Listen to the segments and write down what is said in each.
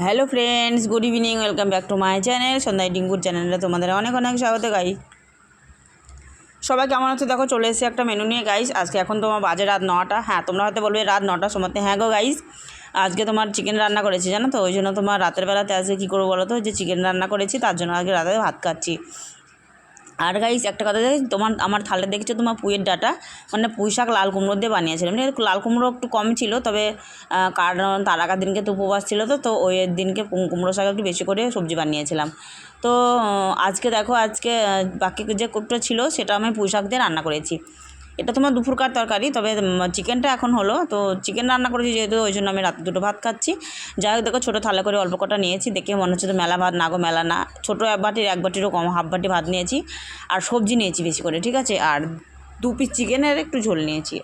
Hello friends, good evening, welcome back to my channel, সন্ধ্যায় ডিঙ্গুর চ্যানেলে তোমাদের অনেক অনেক স্বাগত গাই। সবাই কেমন আছে? দেখো, চলে এসেছে একটা মেনু নিয়ে গাইস আজকে এখন তোমার বাজে রাত নটা। হ্যাঁ তোমরা হয়তো বলবে, রাত নটার সময় হ্যাঁ গো গাইস আজকে তোমার চিকেন রান্না করেছি, জানো তো? ওই জন্য তোমার রাতের বেলাতে আজকে কী করব বলো তো? যে চিকেন রান্না করেছি, তার জন্য আজকে রাতে ভাত খাচ্ছি। আর গাইস একটা কথা দেখি তোমার, আমার থালে দেখেছ তোমার পুঁয়ের ডাটা? মানে পুঁই শাক লাল কুমড়ো দিয়ে বানিয়েছিলাম। ঠিক লাল কুমড়ো একটু কম ছিল, তবে কারণ তার আগের দিনকে তো উপবাস ছিল তো তো ওই দিনকে কুমড়ো শাক একটু বেশি করে সবজি বানিয়েছিলাম। তো আজকে দেখো, আজকে বাকি যে কোপটা ছিল, সেটা আমি পুঁই শাক দিয়ে রান্না করেছি। এটা তোমার দুপুরকার তরকারি, তবে চিকেনটা এখন হলো। তো চিকেন রান্না করেছি যেহেতু, ওই জন্য আমি রাতে দুটো ভাত খাচ্ছি। যাই হোক, দেখো, ছোটো থালা করে অল্প কটা নিয়েছি। দেখে মনে হচ্ছে তো মেলা ভাত, না গো, মেলা না। ছোটো এক বাটির এক বাটিরও কম, হাফ বাটি ভাত নিয়েছি। আর সবজি নিয়েছি বেশি করে, ঠিক আছে? আর দু পিস চিকেনের একটু ঝোল নিয়েছি।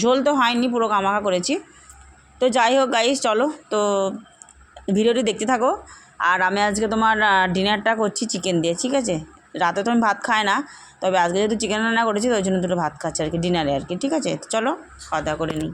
ঝোল তো হয়নি, পুরো কামাকা করেছি। তো যাই হোক গাইস চলো। তো ভিডিওটি দেখতে থাকো। আর আমি আজকে তোমার ডিনারটা করছি চিকেন দিয়ে, ঠিক আছে? রাতে তো আমি ভাত খাই না। তবে আজকে যেহেতু চিকেন রান্না করেছি ওই জন্য দুটো ভাত খাচ্ছি আর কি ডিনারে আর কি, ঠিক আছে? চলো, খাওয়া দাওয়া করে নিই।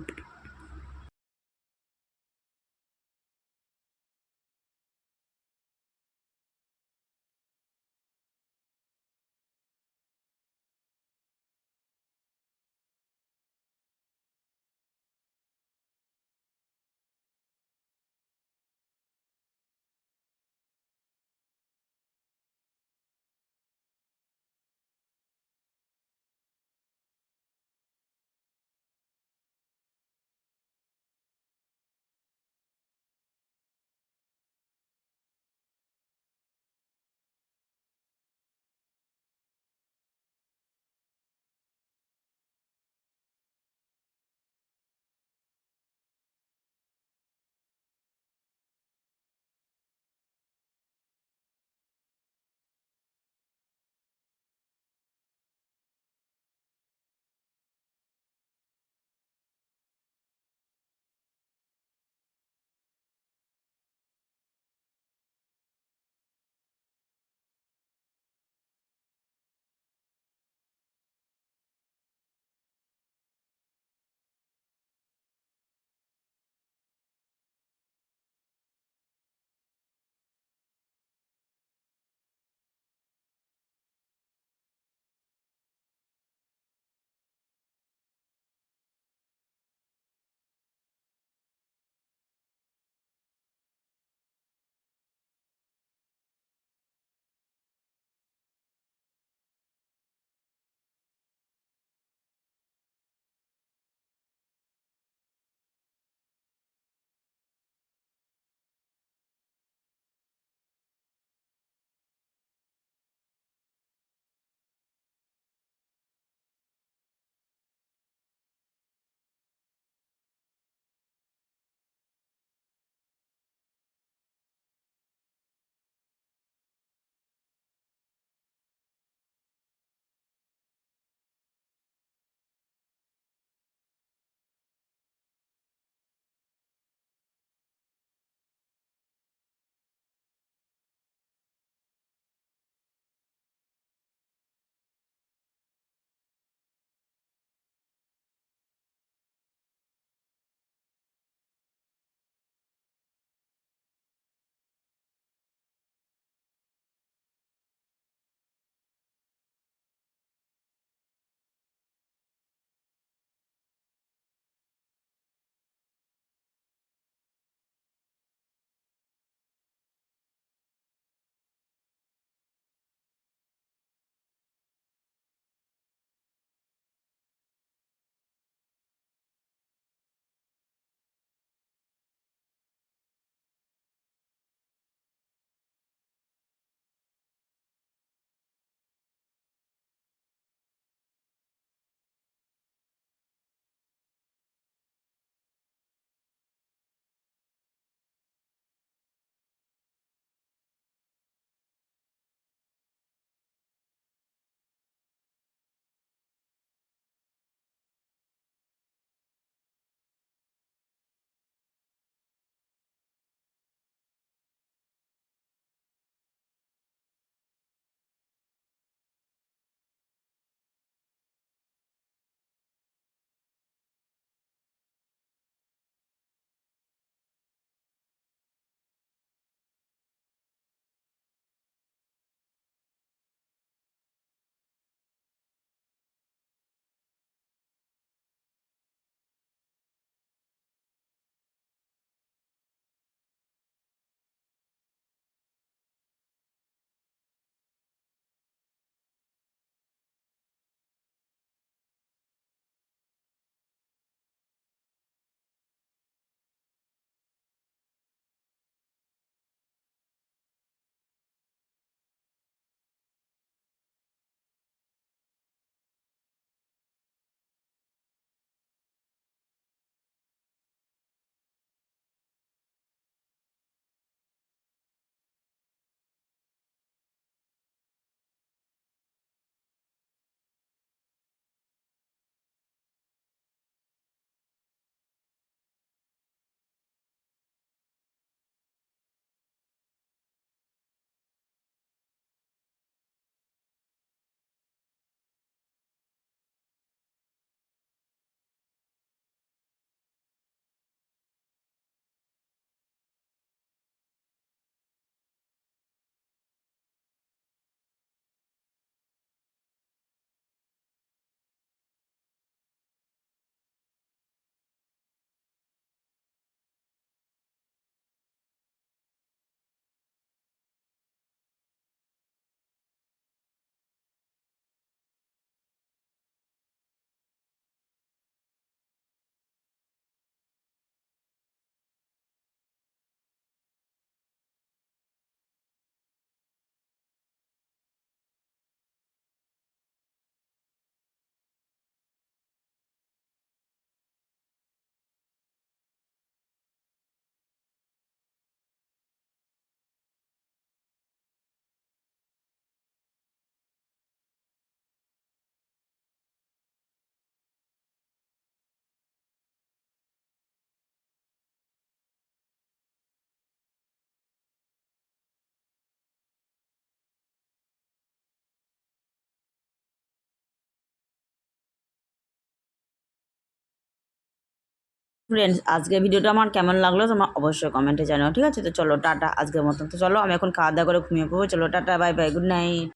ফ্রেন্ডস আজকে ভিডিওটা আমার কেমন লাগল তোমার অবশ্যই কমেন্টে জানাও, ঠিক আছে? তো চলো, টাটা, আজকের মতন। তো চলো, আমি এখন খাওয়া দাওয়া করে ঘুমিয়ে পড়ব। চলো, tata bye bye good night